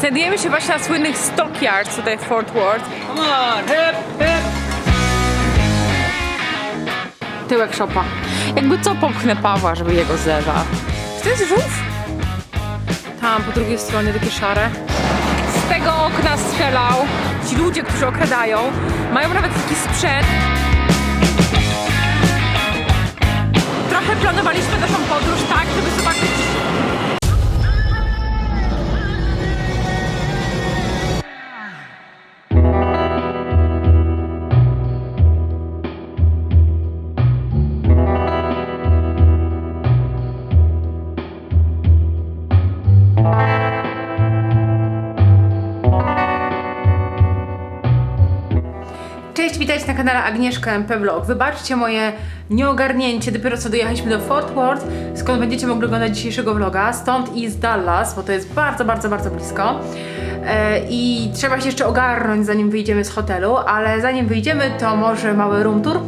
Znajdujemy się właśnie na słynnych Stockyards tutaj w Fort Worth. Come on, hip, hip. Tyłek szopa. Jakby co popchnę Pawła, żeby jego zlewa. Czy to jest żółw? Tam po drugiej stronie takie szare. Z tego okna strzelał. Ci ludzie, którzy okradają, mają nawet taki sprzęt. Trochę planowaliśmy naszą podróż tak, żeby zobaczyć kanale Agnieszka MP Vlog. Wybaczcie moje nieogarnięcie, dopiero co dojechaliśmy do Fort Worth, skąd będziecie mogli oglądać dzisiejszego vloga, stąd i z Dallas, bo to jest bardzo, bardzo, bardzo blisko. E, I trzeba się jeszcze ogarnąć, zanim wyjdziemy z hotelu, ale zanim wyjdziemy, to może mały room tour.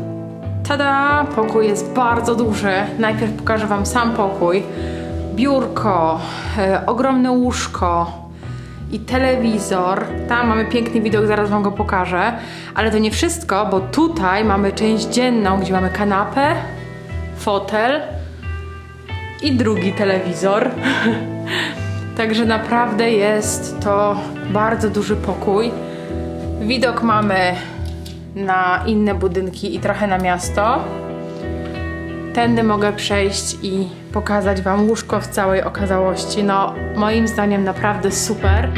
Tada! Pokój jest bardzo duży. Najpierw pokażę Wam sam pokój. Biurko, e, ogromne łóżko, i telewizor. Tam mamy piękny widok, zaraz Wam go pokażę. Ale to nie wszystko, bo tutaj mamy część dzienną, gdzie mamy kanapę, fotel i drugi telewizor. Także naprawdę jest to bardzo duży pokój. Widok mamy na inne budynki i trochę na miasto. Tędy mogę przejść i pokazać Wam łóżko w całej okazałości. No, moim zdaniem naprawdę super.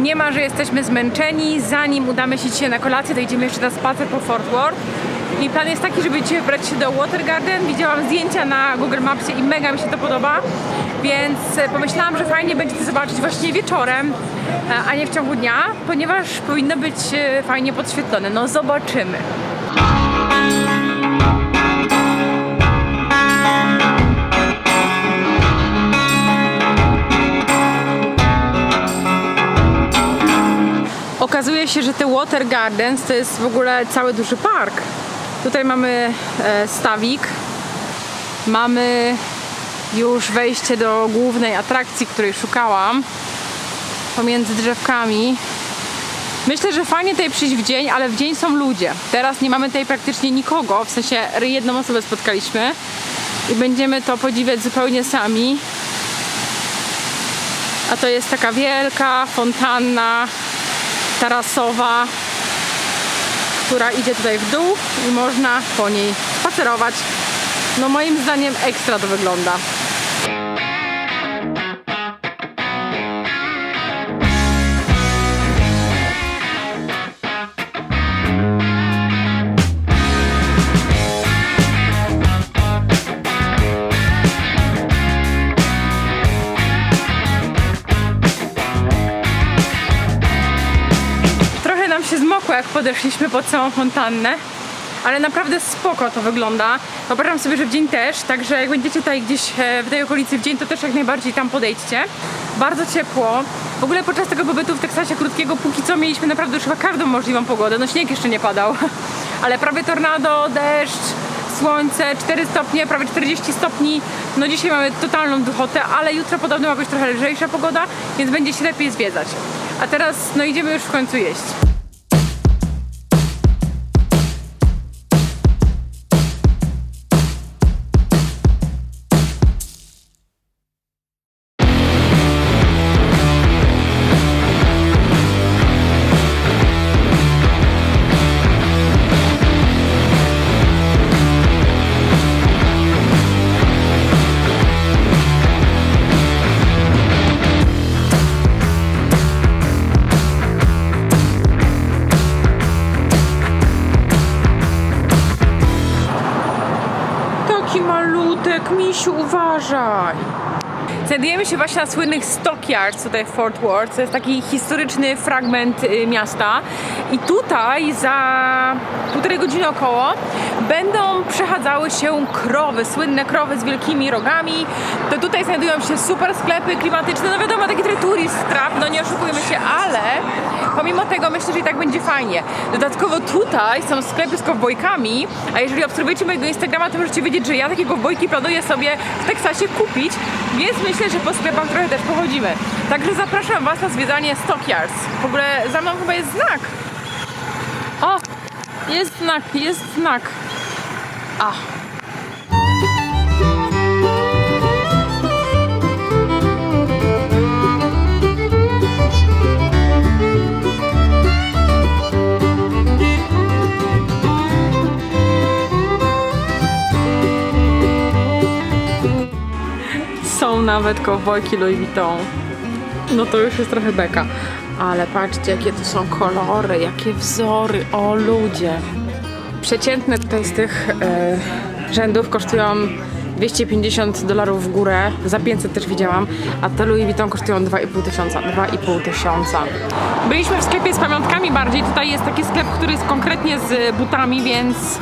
Nie ma, że jesteśmy zmęczeni. Zanim udamy się dzisiaj na kolację, to idziemy jeszcze na spacer po Fort Worth. I plan jest taki, żeby dzisiaj wybrać się do Water Garden. Widziałam zdjęcia na Google Mapsie i mega mi się to podoba. Więc e, pomyślałam, że fajnie będzie to zobaczyć właśnie wieczorem, e, a nie w ciągu dnia, ponieważ powinno być e, fajnie podświetlone. No zobaczymy. Okazuje się, że te Water Gardens to jest w ogóle cały duży park. Tutaj mamy stawik, mamy już wejście do głównej atrakcji, której szukałam pomiędzy drzewkami. Myślę, że fajnie tutaj przyjść w dzień, ale w dzień są ludzie. Teraz nie mamy tutaj praktycznie nikogo, w sensie jedną osobę spotkaliśmy i będziemy to podziwiać zupełnie sami. A to jest taka wielka fontanna tarasowa, która idzie tutaj w dół i można po niej spacerować. No moim zdaniem ekstra to wygląda. Jak podeszliśmy pod całą fontannę, ale naprawdę spoko to wygląda. Wyobrażam sobie, że w dzień też, także jak będziecie tutaj gdzieś e, w tej okolicy w dzień, to też jak najbardziej tam podejdźcie. Bardzo ciepło. W ogóle podczas tego pobytu w Teksasie krótkiego, póki co mieliśmy naprawdę już chyba każdą możliwą pogodę. No śnieg jeszcze nie padał, ale prawie tornado, deszcz, słońce, 4 stopnie, prawie 40 stopni. No dzisiaj mamy totalną duchotę, ale jutro podobno ma być trochę lżejsza pogoda, więc będzie się lepiej zwiedzać. A teraz no idziemy już w końcu jeść. Malutek, misiu, uważaj! Znajdujemy się właśnie na słynnych Stockyards tutaj w Fort Worth. To jest taki historyczny fragment y, miasta. I tutaj za półtorej godziny około będą przechadzały się krowy, słynne krowy z wielkimi rogami. To tutaj znajdują się super sklepy klimatyczne, no wiadomo, taki tourist trap, no nie oszukujmy się, ale pomimo tego myślę, że i tak będzie fajnie. Dodatkowo tutaj są sklepy z kowbojkami, a jeżeli obserwujecie mojego Instagrama, to możecie wiedzieć, że ja takie kowbojki planuję sobie w Teksasie kupić, więc myślę, że po sklepach trochę też pochodzimy. Także zapraszam Was na zwiedzanie Stockyards. W ogóle za mną chyba jest znak. O! Jest znak, jest znak. A. nawet kowbojki Louis Vuitton. No to już jest trochę beka. Ale patrzcie, jakie tu są kolory, jakie wzory, o ludzie. Przeciętne tutaj z tych e, rzędów kosztują 250 dolarów w górę, za 500 też widziałam, a te Louis Vuitton kosztują 2,5 tysiąca, 2,5 tysiąca. Byliśmy w sklepie z pamiątkami bardziej, tutaj jest taki sklep, który jest konkretnie z butami, więc,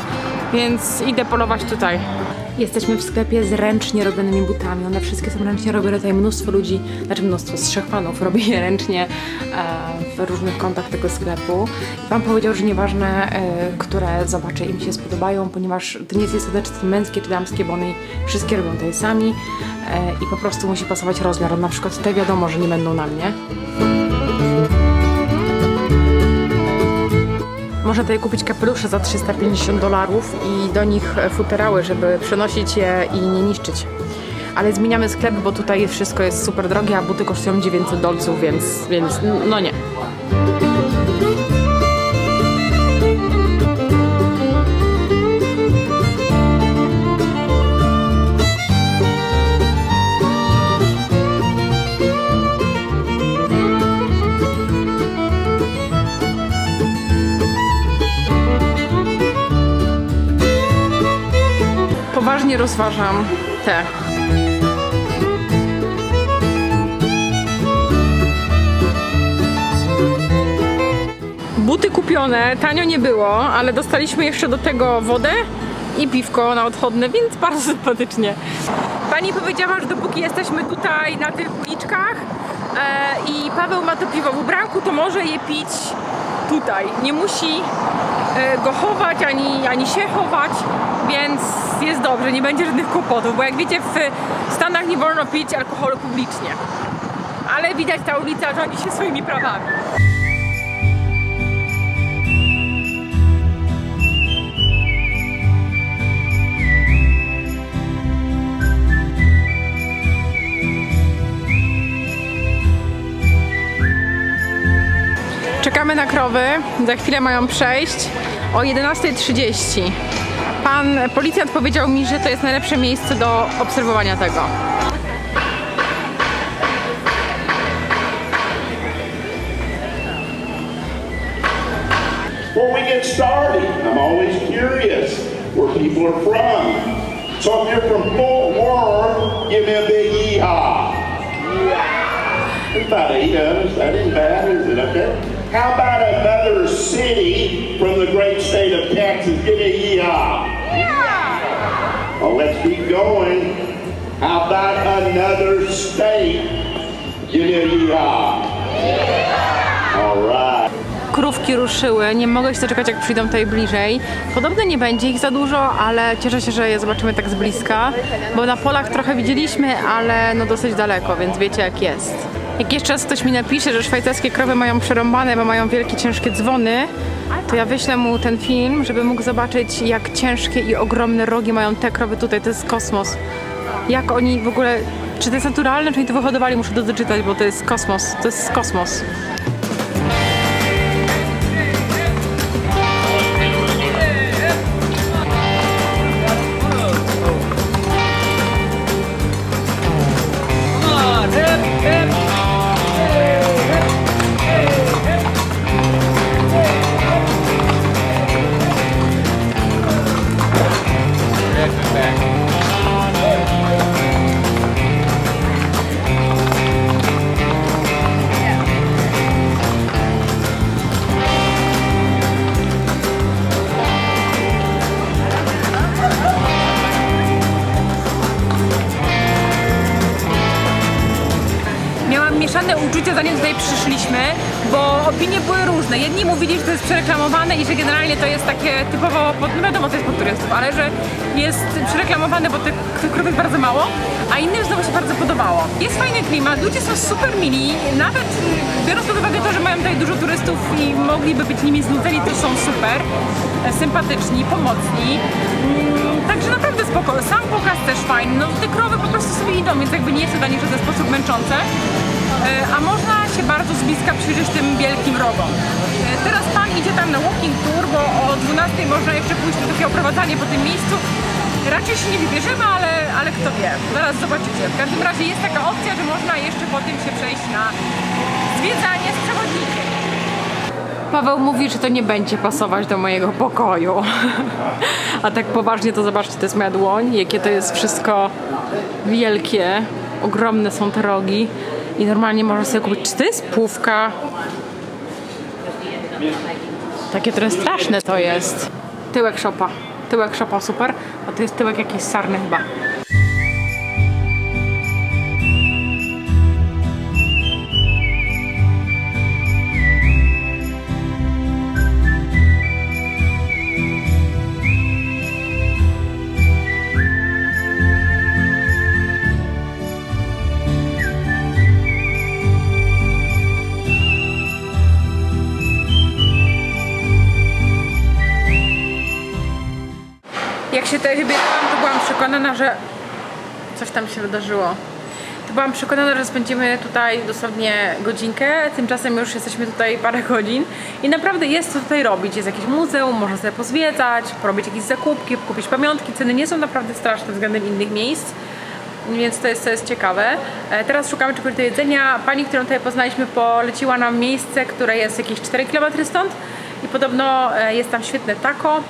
więc idę polować tutaj. Jesteśmy w sklepie z ręcznie robionymi butami. One wszystkie są ręcznie robione. Tutaj mnóstwo ludzi, znaczy mnóstwo, z panów robi je ręcznie e, w różnych kątach tego sklepu. I pan powiedział, że nieważne, e, które zobaczę im się spodobają, ponieważ to nie jest istotne, czy to męskie, czy damskie, bo one wszystkie robią tutaj sami e, i po prostu musi pasować rozmiar. Na przykład te wiadomo, że nie będą na mnie. Można tutaj kupić kapelusze za 350 dolarów i do nich futerały, żeby przenosić je i nie niszczyć. Ale zmieniamy sklep, bo tutaj wszystko jest super drogie, a buty kosztują 900 dolców, więc, więc no nie. Rozważam te. Buty kupione, tanio nie było, ale dostaliśmy jeszcze do tego wodę i piwko na odchodne, więc bardzo sympatycznie. Pani powiedziała, że dopóki jesteśmy tutaj na tych uliczkach e, i Paweł ma to piwo w ubranku, to może je pić tutaj. Nie musi e, go chować, ani, ani się chować, więc jest dobrze, nie będzie żadnych kłopotów, bo jak wiecie w Stanach nie wolno pić alkoholu publicznie. Ale widać ta ulica rządzi się swoimi prawami. Czekamy na krowy, za chwilę mają przejść o 11.30. Pan policjant powiedział mi, że to jest najlepsze miejsce do obserwowania tego. Before we get started, I'm always curious where people are from. So if you're from Fort Worth, give me a big yeehaw. There's about eight of us. That ain't bad, is it? Okay. How about another city from the great state of Texas? Give me a yeehaw. Well, let's keep going. How about another state? Yeehaw. All right. Krówki ruszyły, nie mogę się doczekać jak przyjdą tutaj bliżej. Podobno nie będzie ich za dużo, ale cieszę się, że je zobaczymy tak z bliska, bo na polach trochę widzieliśmy, ale no dosyć daleko, więc wiecie jak jest. Jak jeszcze raz ktoś mi napisze, że szwajcarskie krowy mają przerąbane, bo mają wielkie, ciężkie dzwony, to ja wyślę mu ten film, żeby mógł zobaczyć jak ciężkie i ogromne rogi mają te krowy tutaj, to jest kosmos. Jak oni w ogóle, czy to jest naturalne, czy oni to wyhodowali, muszę to doczytać, bo to jest kosmos, to jest kosmos. Mówili, że to jest przereklamowane i że generalnie to jest takie typowo, pod, no wiadomo, to jest pod turystów, ale że jest przereklamowane, bo tych krów jest bardzo mało, a innym znowu się bardzo podobało. Jest fajny klimat, ludzie są super mili, nawet y, biorąc pod uwagę to, że mają tutaj dużo turystów i mogliby być nimi znudzeni, to są super, e, sympatyczni, pomocni. Mm, Także naprawdę spoko. Sam pokaz też fajny. No te krowy po prostu sobie idą, więc jakby nie jest to dla nich w żaden sposób męczące. E, A można się bardzo z bliska przyjrzeć tym wielkim rogom. E, Teraz pan idzie tam na walking tour, bo o 12 można jeszcze pójść na takie oprowadzanie po tym miejscu. Raczej się nie wybierzemy, ale, ale kto wie. Zaraz zobaczycie. W każdym razie jest taka opcja, że można jeszcze po tym się przejść na zwiedzanie z przewodnikiem. Paweł mówi, że to nie będzie pasować do mojego pokoju. A tak poważnie to zobaczcie, to jest moja dłoń, jakie to jest wszystko wielkie, ogromne są te rogi i normalnie można sobie kupić. Czy to jest? Takie trochę straszne to jest. Tyłek szopa. Tyłek szopa super, a to jest tyłek jakiś sarny chyba. Tutaj wybierałam, to byłam przekonana, że coś tam się wydarzyło. To byłam przekonana, że spędzimy tutaj dosłownie godzinkę, tymczasem już jesteśmy tutaj parę godzin i naprawdę jest co tutaj robić. Jest jakieś muzeum, można sobie pozwiedzać, porobić jakieś zakupki, kupić pamiątki. Ceny nie są naprawdę straszne względem innych miejsc. Więc to jest, to jest ciekawe. E, Teraz szukamy czegoś do jedzenia. Pani, którą tutaj poznaliśmy, poleciła nam miejsce, które jest jakieś 4 km stąd i podobno e, jest tam świetne taco.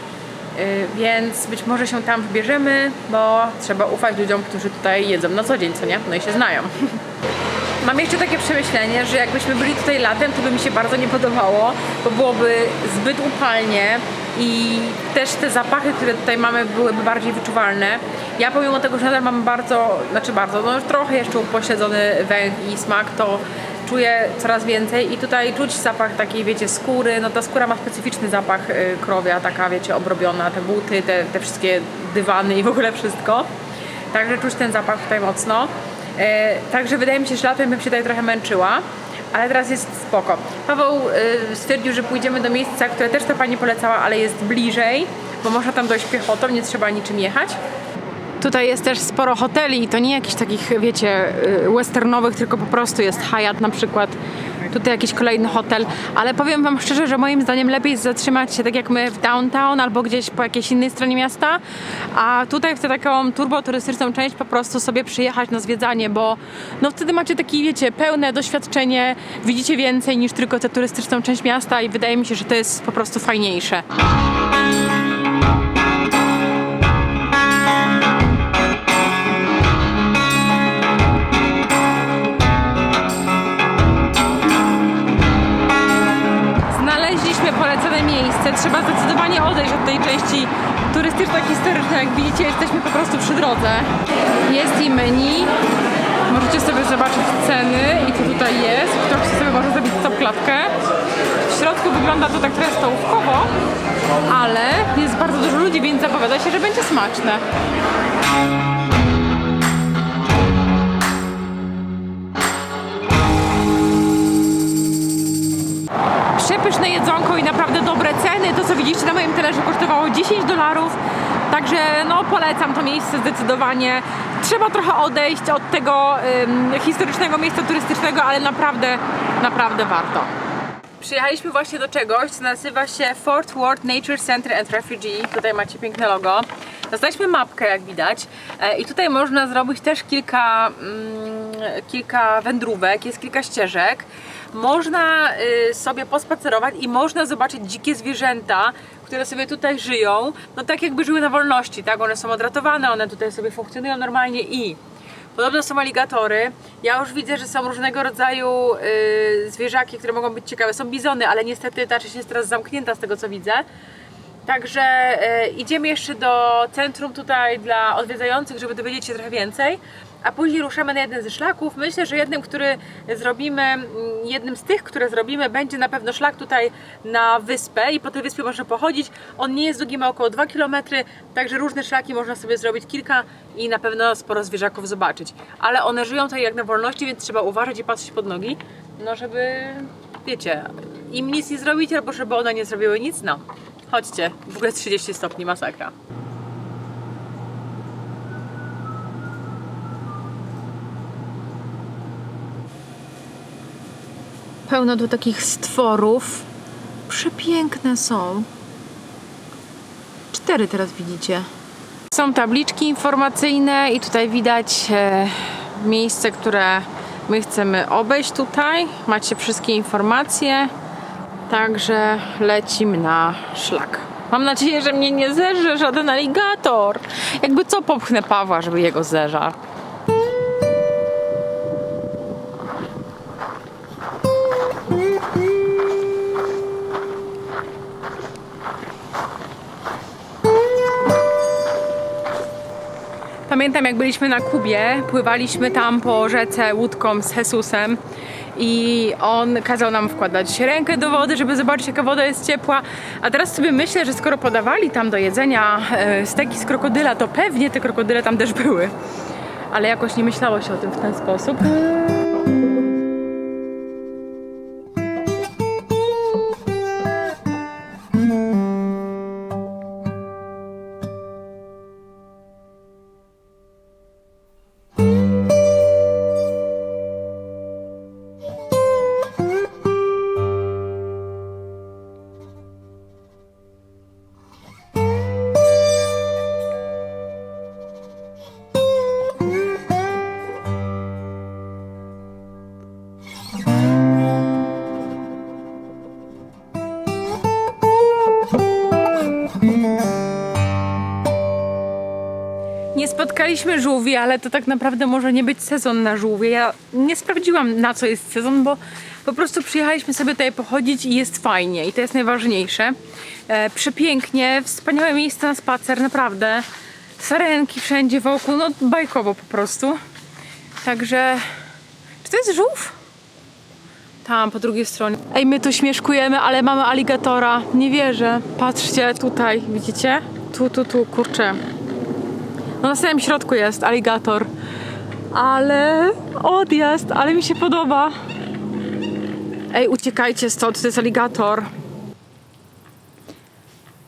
Y, więc być może się tam wybierzemy, bo trzeba ufać ludziom, którzy tutaj jedzą na co dzień, co nie? No i się znają. Mam jeszcze takie przemyślenie, że jakbyśmy byli tutaj latem, to by mi się bardzo nie podobało, bo byłoby zbyt upalnie i też te zapachy, które tutaj mamy, byłyby bardziej wyczuwalne. Ja pomimo tego, że nadal mam bardzo, znaczy bardzo, no trochę jeszcze upośledzony węch i smak, to czuję coraz więcej i tutaj czuć zapach takiej, wiecie, skóry, no ta skóra ma specyficzny zapach y, krowia, taka, wiecie, obrobiona, te buty, te, te wszystkie dywany i w ogóle wszystko. Także czuć ten zapach tutaj mocno. E, także wydaje mi się, że latem bym się tutaj trochę męczyła, ale teraz jest spoko. Paweł e, stwierdził, że pójdziemy do miejsca, które też ta pani polecała, ale jest bliżej, bo można tam dojść piechotą, nie trzeba niczym jechać. Tutaj jest też sporo hoteli i to nie jakichś takich, wiecie, y, westernowych, tylko po prostu jest Hyatt na przykład. Tutaj jakiś kolejny hotel, ale powiem wam szczerze, że moim zdaniem lepiej zatrzymać się tak jak my w downtown albo gdzieś po jakiejś innej stronie miasta, a tutaj w tę taką turboturystyczną część po prostu sobie przyjechać na zwiedzanie, bo no wtedy macie takie, wiecie, pełne doświadczenie, widzicie więcej niż tylko tę turystyczną część miasta i wydaje mi się, że to jest po prostu fajniejsze. Trzeba zdecydowanie odejść od tej części turystyczno-historycznej. Jak widzicie, jesteśmy po prostu przy drodze. Jest i menu. Możecie sobie zobaczyć ceny i co tutaj jest. Ktoś sobie może zrobić stopklatkę. W środku wygląda to tak trochę stołówkowo, ale jest bardzo dużo ludzi, więc zapowiada się, że będzie smaczne. przepyszne jedzonko i naprawdę ceny. To, co widzieliście na moim talerzu, kosztowało 10 dolarów. Także no, polecam to miejsce zdecydowanie. Trzeba trochę odejść od tego ym, historycznego miejsca turystycznego, ale naprawdę, naprawdę warto. Przyjechaliśmy właśnie do czegoś, co nazywa się Fort Worth Nature Center and Refugee. Tutaj macie piękne logo. Dostaliśmy mapkę, jak widać. E, I tutaj można zrobić też kilka, mm, kilka wędrówek, jest kilka ścieżek. Można y, sobie pospacerować i można zobaczyć dzikie zwierzęta, które sobie tutaj żyją. No tak jakby żyły na wolności, tak? One są odratowane, one tutaj sobie funkcjonują normalnie i Podobno są aligatory. Ja już widzę, że są różnego rodzaju y, zwierzaki, które mogą być ciekawe. Są bizony, ale niestety ta część jest teraz zamknięta z tego co widzę. Także y, idziemy jeszcze do centrum tutaj dla odwiedzających, żeby dowiedzieć się trochę więcej. A później ruszamy na jeden ze szlaków. Myślę, że jednym, który zrobimy, mm, jednym z tych, które zrobimy, będzie na pewno szlak tutaj na wyspę i po tej wyspie można pochodzić. On nie jest długi, ma około 2 km, także różne szlaki można sobie zrobić kilka i na pewno sporo zwierzaków zobaczyć. Ale one żyją tutaj jak na wolności, więc trzeba uważać i patrzeć pod nogi, no żeby, wiecie, im nic nie zrobić, albo żeby one nie zrobiły nic nam. Chodźcie, w ogóle 30 stopni, masakra. Pełno tu takich stworów. Przepiękne są. Cztery teraz widzicie. Są tabliczki informacyjne i tutaj widać e, miejsce, które my chcemy obejść tutaj. Macie wszystkie informacje. Także lecimy na szlak. Mam nadzieję, że mnie nie zerze żaden aligator. Jakby co popchnę Pawła, żeby jego zeżarł. Pamiętam jak byliśmy na Kubie, pływaliśmy tam po rzece łódką z Jesusem i on kazał nam wkładać rękę do wody, żeby zobaczyć jaka woda jest ciepła. A teraz sobie myślę, że skoro podawali tam do jedzenia e, steki z krokodyla, to pewnie te krokodyle tam też były. Ale jakoś nie myślało się o tym w ten sposób. Nie spotkaliśmy żółwi, ale to tak naprawdę może nie być sezon na żółwie. Ja nie sprawdziłam na co jest sezon, bo po prostu przyjechaliśmy sobie tutaj pochodzić i jest fajnie i to jest najważniejsze. E, przepięknie, wspaniałe miejsce na spacer, naprawdę. Sarenki wszędzie wokół, no bajkowo po prostu. Także, czy to jest żółw? Tam, po drugiej stronie. Ej, my tu śmieszkujemy, ale mamy aligatora. Nie wierzę. Patrzcie, tutaj, widzicie? Tu, tu, tu, kurczę. No na samym środku jest aligator. Ale odjazd, ale mi się podoba. Ej, uciekajcie stąd, to jest aligator.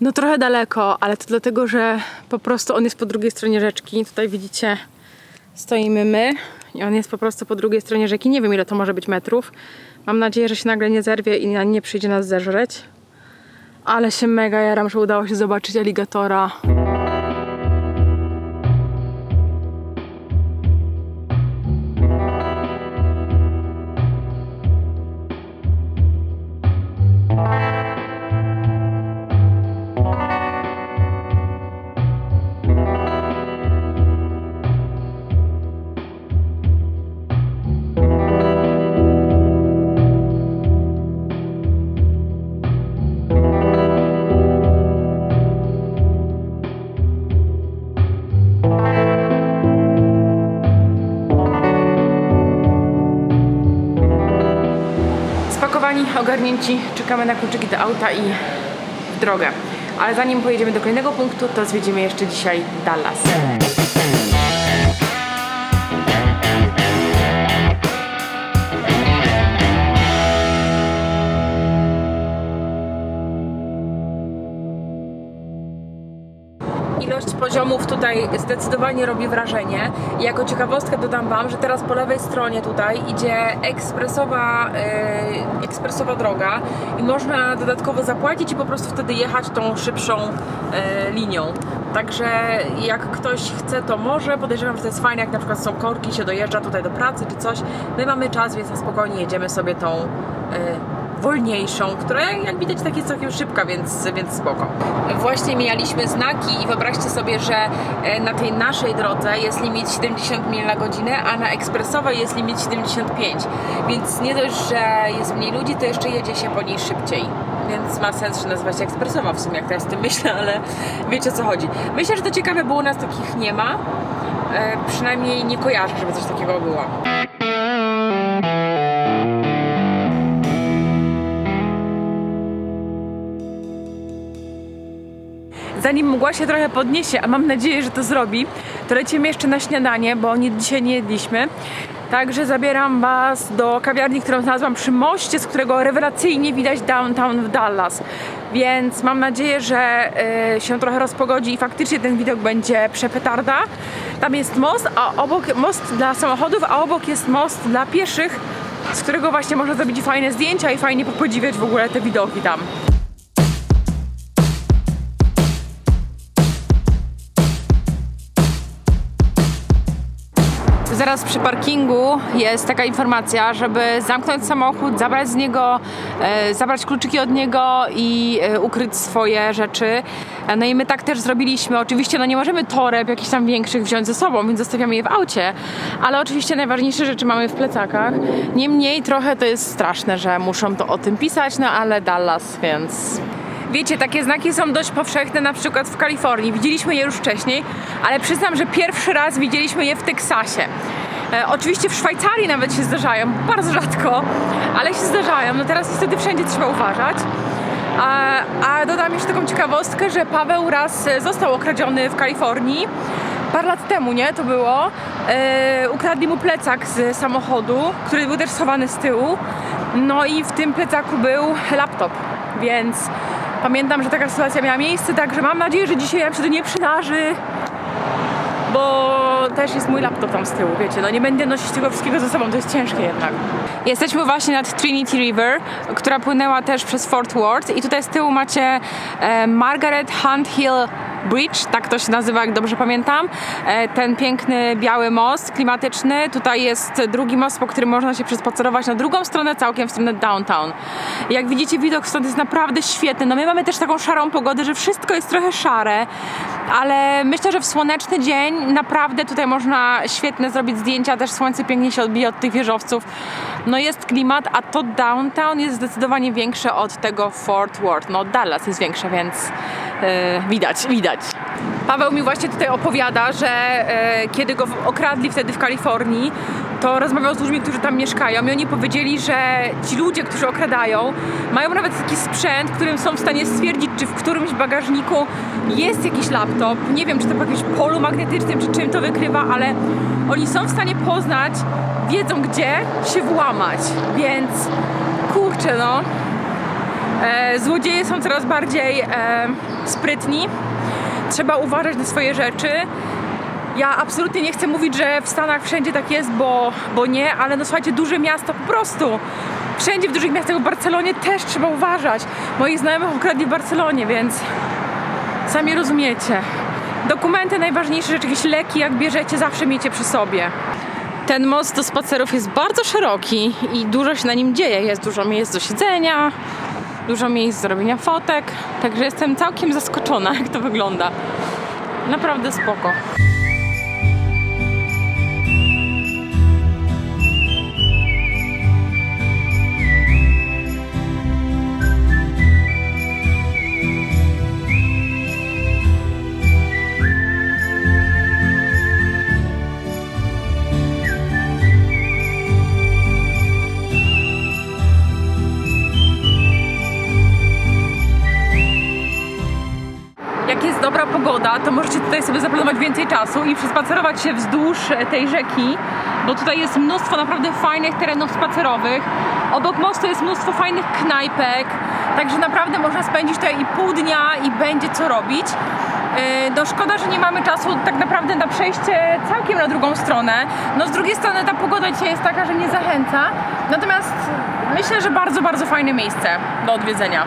No trochę daleko, ale to dlatego, że po prostu on jest po drugiej stronie rzeczki. Tutaj widzicie, stoimy my i on jest po prostu po drugiej stronie rzeki. Nie wiem ile to może być metrów. Mam nadzieję, że się nagle nie zerwie i nie przyjdzie nas zeżreć. Ale się mega jaram, że udało się zobaczyć aligatora. Czekamy na kluczyki do auta i w drogę. Ale zanim pojedziemy do kolejnego punktu, to zwiedzimy jeszcze dzisiaj Dallas. Ilość poziomów tutaj zdecydowanie robi wrażenie. Jako ciekawostkę dodam Wam, że teraz po lewej stronie tutaj idzie ekspresowa, e, ekspresowa droga i można dodatkowo zapłacić i po prostu wtedy jechać tą szybszą e, linią. Także jak ktoś chce, to może. Podejrzewam, że to jest fajne, jak na przykład są korki, się dojeżdża tutaj do pracy czy coś. My mamy czas, więc na spokojnie jedziemy sobie tą e, wolniejszą, która jak widać tak jest całkiem szybka, więc, więc spoko. Właśnie mijaliśmy znaki i wyobraźcie sobie, że e, na tej naszej drodze jest limit 70 mil na godzinę, a na ekspresowej jest limit 75. Więc nie dość, że jest mniej ludzi, to jeszcze jedzie się po niej szybciej. więc ma sens się nazywać ekspresowa w sumie, jak teraz o tym myślę, ale wiecie o co chodzi. Myślę, że to ciekawe, bo u nas takich nie ma. E, przynajmniej nie kojarzę, żeby coś takiego było. Zanim mgła się trochę podniesie, a mam nadzieję, że to zrobi, to lecimy jeszcze na śniadanie, bo nie, dzisiaj nie jedliśmy. Także zabieram Was do kawiarni, którą znalazłam przy moście, z którego rewelacyjnie widać downtown w Dallas. Więc mam nadzieję, że y, się trochę rozpogodzi i faktycznie ten widok będzie przepetarda. Tam jest most, a obok most dla samochodów, a obok jest most dla pieszych, z którego właśnie można zrobić fajne zdjęcia i fajnie podziwiać w ogóle te widoki tam. Zaraz przy parkingu jest taka informacja, żeby zamknąć samochód, zabrać z niego, e, zabrać kluczyki od niego i e, ukryć swoje rzeczy. E, No i my tak też zrobiliśmy. Oczywiście no nie możemy toreb jakichś tam większych wziąć ze sobą, więc zostawiamy je w aucie, ale oczywiście najważniejsze rzeczy mamy w plecakach. Niemniej trochę to jest straszne, że muszą to o tym pisać, no ale Dallas, więc Wiecie, takie znaki są dość powszechne na przykład w Kalifornii. Widzieliśmy je już wcześniej, ale przyznam, że pierwszy raz widzieliśmy je w Teksasie. E, oczywiście w Szwajcarii nawet się zdarzają, bardzo rzadko, ale się zdarzają. No teraz niestety wszędzie trzeba uważać. A, a dodam jeszcze taką ciekawostkę, że Paweł raz e, został okradziony w Kalifornii. Parę lat temu, nie? To było. E, ukradli mu plecak z samochodu, który był też schowany z tyłu. No i w tym plecaku był laptop, więc pamiętam, że taka sytuacja miała miejsce, także mam nadzieję, że dzisiaj nam się to nie przydarzy, bo też jest mój laptop tam z tyłu, wiecie, no nie będę nosić tego wszystkiego ze sobą, to jest ciężkie jednak. Jesteśmy właśnie nad Trinity River, która płynęła też przez Fort Worth i tutaj z tyłu macie e, Margaret Hunt Hill Bridge, tak to się nazywa, jak dobrze pamiętam. E, ten piękny biały most klimatyczny. Tutaj jest drugi most, po którym można się przespacerować na drugą stronę, całkiem w stronę downtown. Jak widzicie, widok stąd jest naprawdę świetny. No my mamy też taką szarą pogodę, że wszystko jest trochę szare, ale myślę, że w słoneczny dzień naprawdę tutaj można świetne zrobić zdjęcia, też słońce pięknie się odbija od tych wieżowców. No jest klimat, a to downtown jest zdecydowanie większe od tego Fort Worth. No Dallas jest większe, więc yy, widać, widać. Paweł mi właśnie tutaj opowiada, że e, kiedy go okradli wtedy w Kalifornii, to rozmawiał z ludźmi, którzy tam mieszkają i oni powiedzieli, że ci ludzie, którzy okradają, mają nawet taki sprzęt, którym są w stanie stwierdzić, czy w którymś bagażniku jest jakiś laptop. Nie wiem, czy to po jakimś polu magnetycznym, czy czym to wykrywa, ale oni są w stanie poznać, wiedzą gdzie się włamać, więc kurczę no. E, złodzieje są coraz bardziej e, sprytni. Trzeba uważać na swoje rzeczy. Ja absolutnie nie chcę mówić, że w Stanach wszędzie tak jest, bo, bo nie, ale no słuchajcie, duże miasta po prostu. Wszędzie w dużych miastach, w Barcelonie też trzeba uważać. Moich znajomych ukradli w Barcelonie, więc sami rozumiecie. Dokumenty, najważniejsze rzeczy, jakieś leki, jak bierzecie, zawsze miejcie przy sobie. Ten most do spacerów jest bardzo szeroki i dużo się na nim dzieje. Jest dużo miejsc do siedzenia, dużo miejsc do robienia fotek, także jestem całkiem zaskoczona, jak to wygląda. Naprawdę spoko. Tutaj sobie zaplanować więcej czasu i przespacerować się wzdłuż tej rzeki, bo tutaj jest mnóstwo naprawdę fajnych terenów spacerowych. Obok mostu jest mnóstwo fajnych knajpek, także naprawdę można spędzić tutaj i pół dnia i będzie co robić. Yy, No szkoda, że nie mamy czasu tak naprawdę na przejście całkiem na drugą stronę. No z drugiej strony ta pogoda dzisiaj jest taka, że nie zachęca. Natomiast myślę, że bardzo, bardzo fajne miejsce do odwiedzenia.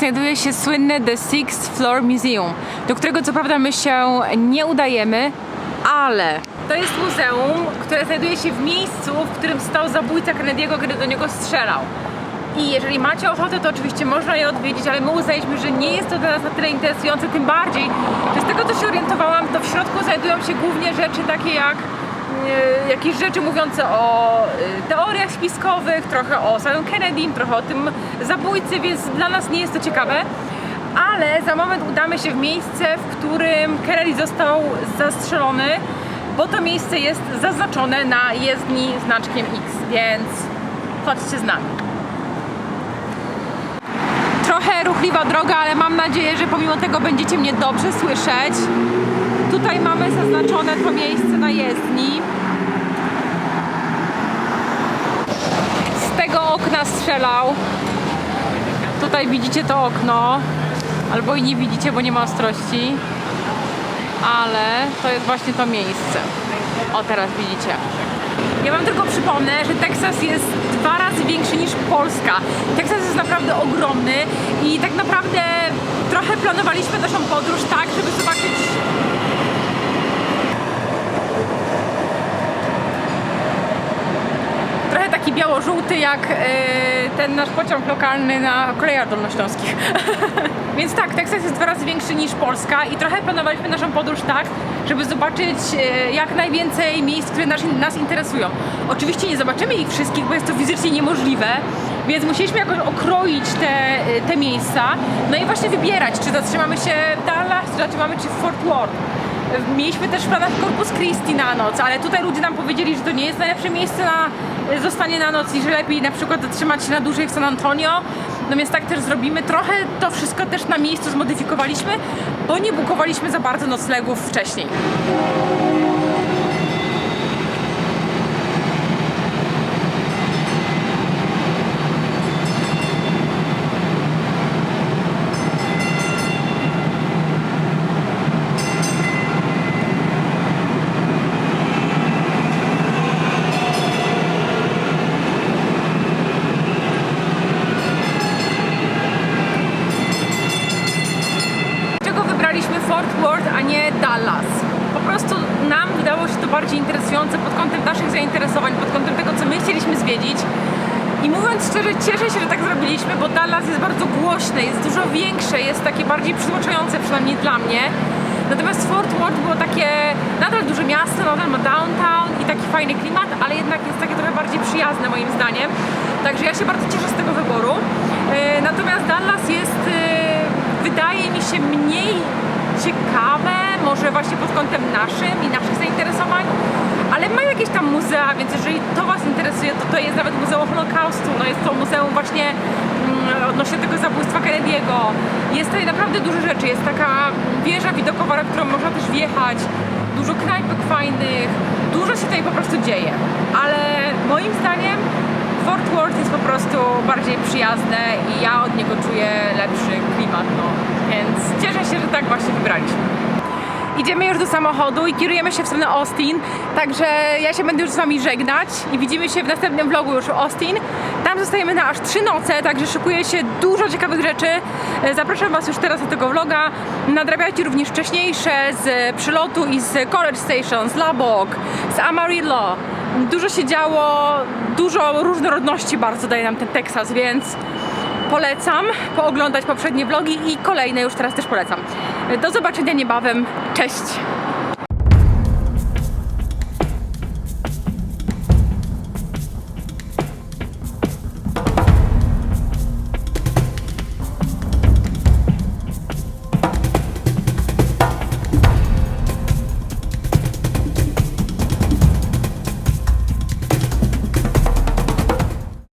Znajduje się słynne The Sixth Floor Museum, do którego co prawda my się nie udajemy, ale To jest muzeum, które znajduje się w miejscu, w którym stał zabójca Kennedy'ego, kiedy do niego strzelał. I jeżeli macie ochotę, to oczywiście można je odwiedzić, ale my uznaliśmy, że nie jest to dla nas na tyle interesujące, tym bardziej, że z tego co się orientowałam, to w środku znajdują się głównie rzeczy takie jak jakieś rzeczy mówiące o e, teoriach spiskowych, trochę o samym Kennedym, trochę o tym zabójcy, więc dla nas nie jest to ciekawe. Ale za moment udamy się w miejsce, w którym Kennedy został zastrzelony, bo to miejsce jest zaznaczone na jezdni znaczkiem X, więc chodźcie z nami. Trochę ruchliwa droga, ale mam nadzieję, że pomimo tego będziecie mnie dobrze słyszeć. Tutaj mamy zaznaczone to miejsce na jezdni. Z tego okna strzelał. Tutaj widzicie to okno. Albo i nie widzicie, bo nie ma ostrości. Ale to jest właśnie to miejsce. O, teraz widzicie. Ja wam tylko przypomnę, że Teksas jest dwa razy większy niż Polska. Teksas jest naprawdę ogromny i tak naprawdę trochę planowaliśmy naszą podróż tak, żeby zobaczyć taki biało-żółty jak e, ten nasz pociąg lokalny na kolejach dolnośląskich. Więc tak, Teksas jest dwa razy większy niż Polska i trochę planowaliśmy naszą podróż tak, żeby zobaczyć e, jak najwięcej miejsc, które nas, nas interesują. Oczywiście nie zobaczymy ich wszystkich, bo jest to fizycznie niemożliwe, więc musieliśmy jakoś okroić te, e, te miejsca, no i właśnie wybierać, czy zatrzymamy się w Dallas, czy zatrzymamy się w Fort Worth. Mieliśmy też w planach Corpus Christi na noc, ale tutaj ludzie nam powiedzieli, że to nie jest najlepsze miejsce na y, zostanie na noc i że lepiej na przykład zatrzymać się na dłużej w San Antonio. No więc tak też zrobimy. Trochę to wszystko też na miejscu zmodyfikowaliśmy, bo nie bukowaliśmy za bardzo noclegów wcześniej. Dlaczego wybraliśmy Fort Worth, a nie Dallas? Po prostu nam wydało się to pod kątem naszych zainteresowań, pod kątem tego, co my chcieliśmy zwiedzić. I mówiąc szczerze, cieszę się, że tak zrobiliśmy, bo Dallas jest bardzo głośne, jest dużo większe, jest takie bardziej przytłaczające, przynajmniej dla mnie. Natomiast Fort Worth było takie nadal duże miasto, nadal ma downtown i taki fajny klimat, ale jednak jest takie trochę bardziej przyjazne moim zdaniem. Także ja się bardzo cieszę z tego wyboru. E, Natomiast Dallas jest, e, wydaje mi się, mniej ciekawe, może właśnie pod kątem naszym i naszych zainteresowań, ale ma jakieś tam muzea, więc jeżeli to Was interesuje, to to jest nawet Muzeum Holokaustu, no jest to muzeum właśnie mm, odnośnie tego zabójstwa Kennedy'ego. Jest tutaj naprawdę dużo rzeczy, jest taka wieża widokowa, na którą można też wjechać, dużo knajpek fajnych, dużo się tutaj po prostu dzieje, ale moim zdaniem Fort Worth jest po prostu bardziej przyjazne i ja od niego czuję lepszy klimat, no. Więc Idziemy już do samochodu i kierujemy się w stronę Austin, także ja się będę już z Wami żegnać i widzimy się w następnym vlogu już w Austin. Tam zostajemy na aż trzy noce, także szykuje się dużo ciekawych rzeczy. E, Zapraszam Was już teraz do tego vloga. Nadrabiajcie również wcześniejsze z przylotu i z College Station, z Lubbock, z Amarillo. Dużo się działo, dużo różnorodności bardzo daje nam ten Teksas, więc polecam pooglądać poprzednie vlogi i kolejne już teraz też polecam. Do zobaczenia niebawem. Cześć!